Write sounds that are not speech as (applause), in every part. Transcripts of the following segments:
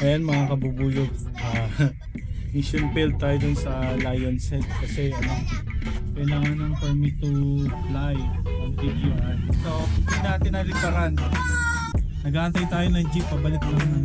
Ayan mga kabubuyog. Ah, (laughs) mission failed tayo dun sa Lion's Head kasi ano, kailangan ng permit to fly on PGR. So, hindi natin naliparan. Nag-aantay tayo ng jeep pabalik ng ano,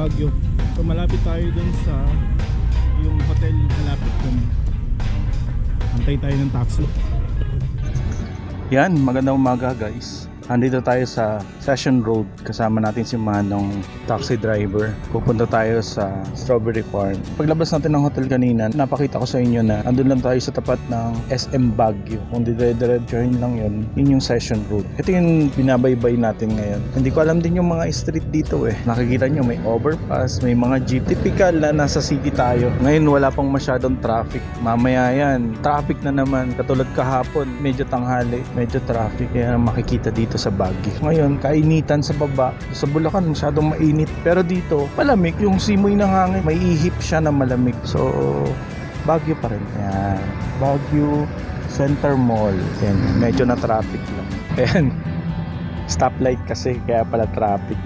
Baguio. So malapit tayo dun sa yung hotel malapit dun. Antay tayo ng taxi. Yan, magandang umaga guys. Andito tayo sa Session Road. Kasama natin si Manong, taxi driver. Pupunta tayo sa Strawberry Farm. Paglabas natin ng hotel kanina, napakita ko sa inyo na andun lang tayo sa tapat ng SM Baguio. Kung dire-diretsuhin lang yun, yun yung Session Road. Ito yung binabaybay natin ngayon. Hindi ko alam din yung mga street dito eh. Nakikita nyo, may overpass, may mga jeep. Typical na nasa city tayo. Ngayon wala pang masyadong traffic. Mamaya yan, traffic na naman. Katulad kahapon, medyo tanghali, medyo traffic. Kaya makikita dito sa Baguio. Ngayon, kainitan sa baba. Sa Bulacan, masyadong mainit. Pero dito, malamig. Yung simoy ng hangin, may ihip siya na malamig. So, Baguio pa rin. Yan. Baguio Center Mall. Yan. Medyo na traffic lang. Ayan. Stoplight kasi, kaya pala traffic.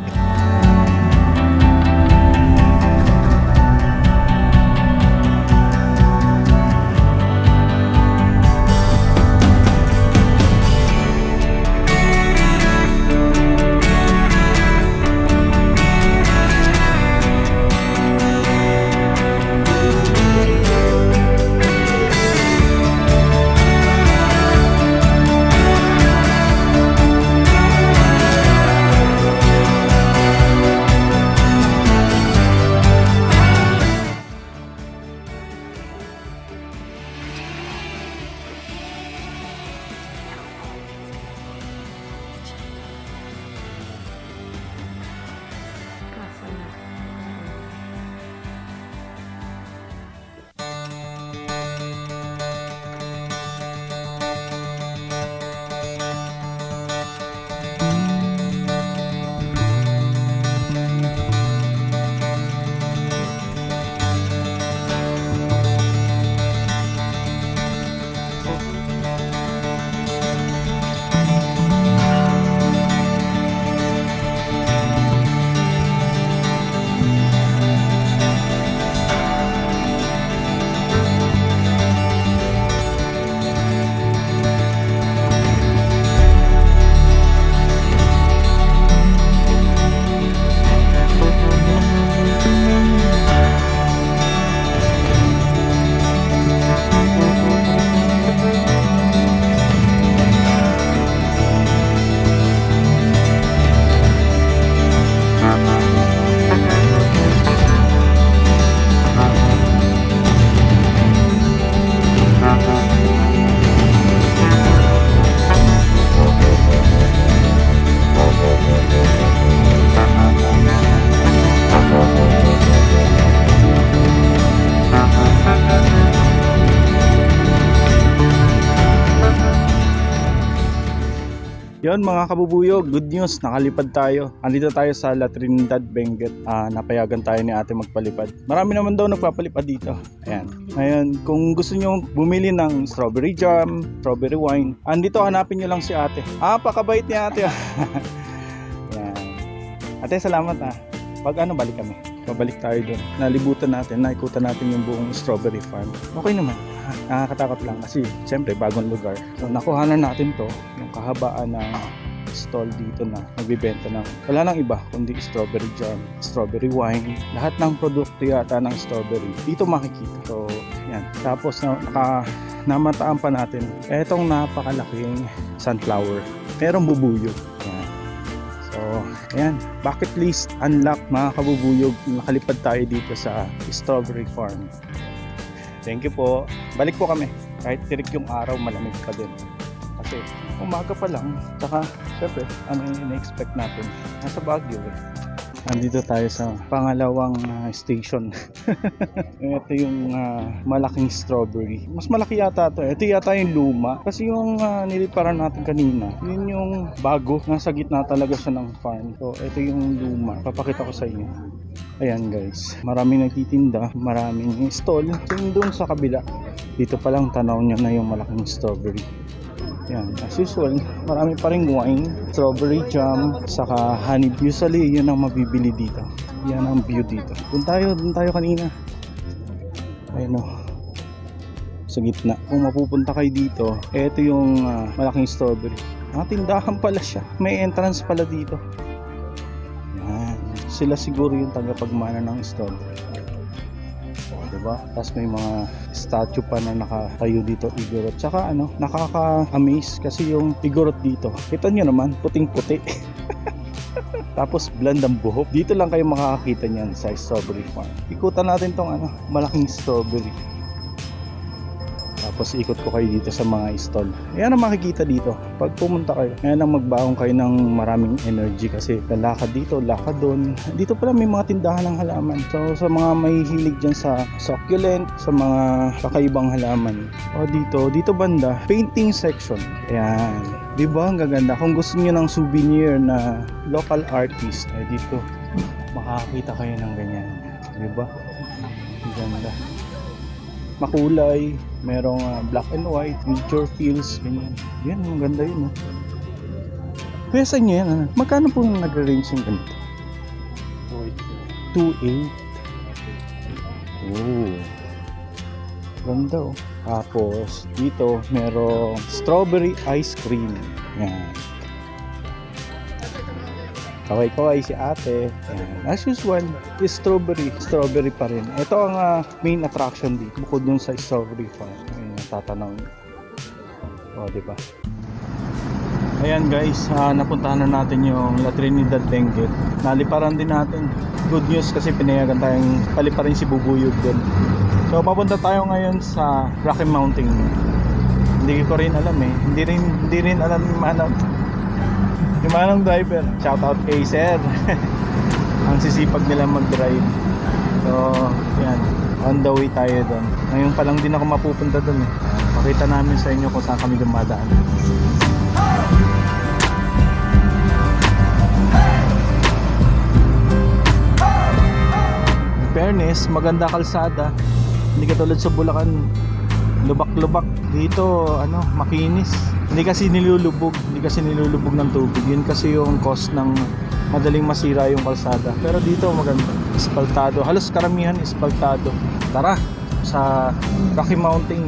Yon mga kabubuyog, good news, nakalipad tayo. Andito tayo sa La Trinidad, Benguet. Ah, napayagan tayo ni ate magpalipad. Marami naman daw nagpapalipad dito. Ayan. Ngayon, kung gusto nyo bumili ng strawberry jam, strawberry wine, andito hanapin nyo lang si ate. Ah, pakabait ni ate. (laughs) Ayan. Ate, salamat ah. Pag ano, balik kami. Pabalik tayo doon. Nalibutan natin, naikutan natin yung buong strawberry farm. Okay naman. Nakakatakot lang kasi siyempre bagong lugar. So nakuhanan natin to yung kahabaan ng stall dito na nagbibenta ng wala nang iba kundi strawberry jam, strawberry wine, lahat ng produkto yata ng strawberry dito makikita. So, yan. Tapos na, naka, namataan pa natin etong napakalaking sunflower. Merong bubuyog. Yan. So, ayan. Bucket list unlock mga kabubuyog. Nakalipad tayo dito sa strawberry farm. Thank you po. Balik po kami. Kahit tirik yung araw, malamig pa din. Kasi umaga pa lang. Tsaka, syempre, ano yung ina-expect natin? Nasa Baguio eh. Andito tayo sa pangalawang ah, station. (laughs) Ito yung ah, malaking strawberry. Mas malaki yata to. Ito yata yung luma. Kasi yung uh, niliparan natin kanina, yun yung bago. Nasa gitna talaga siya ng farm. So, ito yung luma. Papakita ko sa inyo. Ayan guys, maraming nagtitinda, maraming stall. Yung doon sa kabila, dito pa lang tanaw nyo na yung malaking strawberry. Yan, as usual, marami pa rin wine, strawberry jam, saka honey. Usually, yun ang mabibili dito. Yan ang view dito. Doon tayo, doon tayo kanina. Ayun o. Sa gitna. Kung mapupunta kayo dito, eto yung ah, malaking strawberry. Mga tindahan pala siya. May entrance pala dito. Sila siguro yung tagapagmana ng strawberry. O, diba? Tapos may mga statue pa na nakatayo dito, igorot. Tsaka ano, nakaka-amaze kasi yung igorot dito. Kita nyo naman, puting-puti. (laughs) Tapos blend ang buhok. Dito lang kayo makakakita niyan sa strawberry farm. Ikutan natin tong ano, malaking strawberry. Tapos ikot ko kayo dito sa mga stall. Ayan ang makikita dito. Pag pumunta kayo, ayan ang magbaong kayo ng maraming energy kasi lalakad dito, lakad doon. Dito pala may mga tindahan ng halaman. So sa mga mahihilig dyan sa succulent, sa mga kakaibang halaman. O dito, dito banda, painting section. Ayan. Di ba ang gaganda? Kung gusto niyo ng souvenir na local artist, ay dito makakita kayo ng ganyan. Di ba? Ganda makulay, merong ah, black and white, nature feels, ganyan. Yan, ang ganda yun. Oh. Kuya, saan nyo yan? Ano? Magkano po nagre-range yung ganito? 2.8. Oh. Ganda oh. Tapos, dito, merong strawberry ice cream. Yan. Kaway-kaway si ate. Ayan. As usual, is strawberry. Strawberry pa rin. Ito ang ah, main attraction dito. Bukod dun sa strawberry farm. Ayun, natatanaw niyo. O, di ba? Ayan guys, ah, napuntahan na natin yung La Trinidad Benguet. Naliparan din natin. Good news kasi pinayagan tayong paliparin si Bubuyog din. So, papunta tayo ngayon sa Rocky Mountain. Hindi ko rin alam eh. Hindi rin, hindi rin alam ni Manang. Yung manang driver, shout out kay sir. (laughs) Ang sisipag nila mag-drive. So, yan. On the way tayo doon. Ngayon pa lang din ako mapupunta doon eh. Pakita namin sa inyo kung saan kami dumadaan. Fairness, maganda kalsada. Hindi katulad sa Bulacan, lubak-lubak. Dito, ano, makinis. Hindi kasi nilulubog, hindi kasi nilulubog ng tubig. Yun kasi yung cost ng madaling masira yung kalsada. Pero dito maganda, espaltado. Halos karamihan espaltado. Tara sa Rocky Mountain.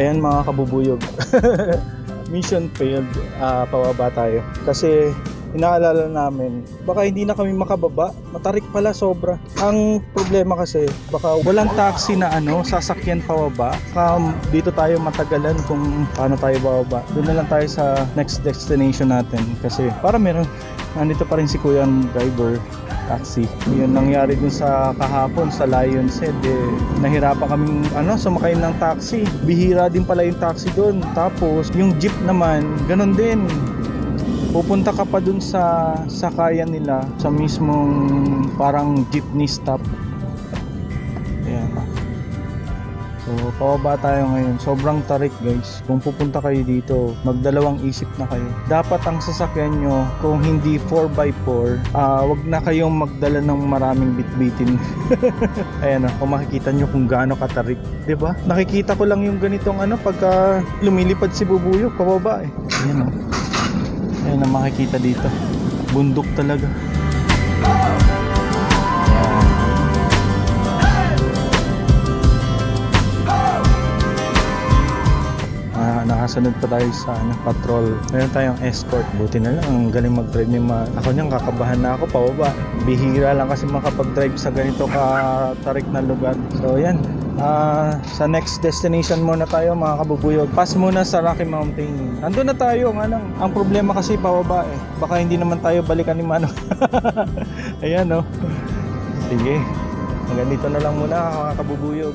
Ayan mga kabubuyog. (laughs) Mission failed. Ah, pababa tayo. Kasi inaalala namin, baka hindi na kami makababa. Matarik pala sobra. Ang problema kasi, baka walang taxi na ano, sasakyan pababa. Baka dito tayo matagalan kung paano tayo bababa. Doon na lang tayo sa next destination natin. Kasi para meron, nandito pa rin si kuya driver taxi. Yun nangyari dun sa kahapon sa Lions Head eh, nahirapan kaming ano sumakay ng taxi. Bihira din pala yung taxi doon. Tapos yung jeep naman, ganun din. Pupunta ka pa dun sa sakayan nila sa mismong parang jeepney stop. So, pababa tayo ngayon. Sobrang tarik guys. Kung pupunta kayo dito, magdalawang isip na kayo. Dapat ang sasakyan nyo, kung hindi 4x4, ah wag na kayong magdala ng maraming bitbitin. (laughs) Ayan o, kung makikita nyo kung gaano katarik. ba? Nakikita ko lang yung ganitong ano, pagka lumilipad si Bubuyog, pababa eh. Ayan o. Ayan ang makikita dito. Bundok talaga. Nakasunod pa tayo sa ano, patrol. Meron tayong escort. Buti na lang, ang galing mag-drive ni Ma. Ako niyang kakabahan na ako pababa. Bihira lang kasi makapag-drive sa ganito katarik na lugar. So yan, Ah, sa next destination muna tayo mga kabubuyog. Pass muna sa Rocky Mountain. Andun na tayo nga lang. Ang problema kasi pababa eh. Baka hindi naman tayo balikan ni Manong. (laughs) Ayan oh. Sige. Hanggang dito na lang muna mga kabubuyog.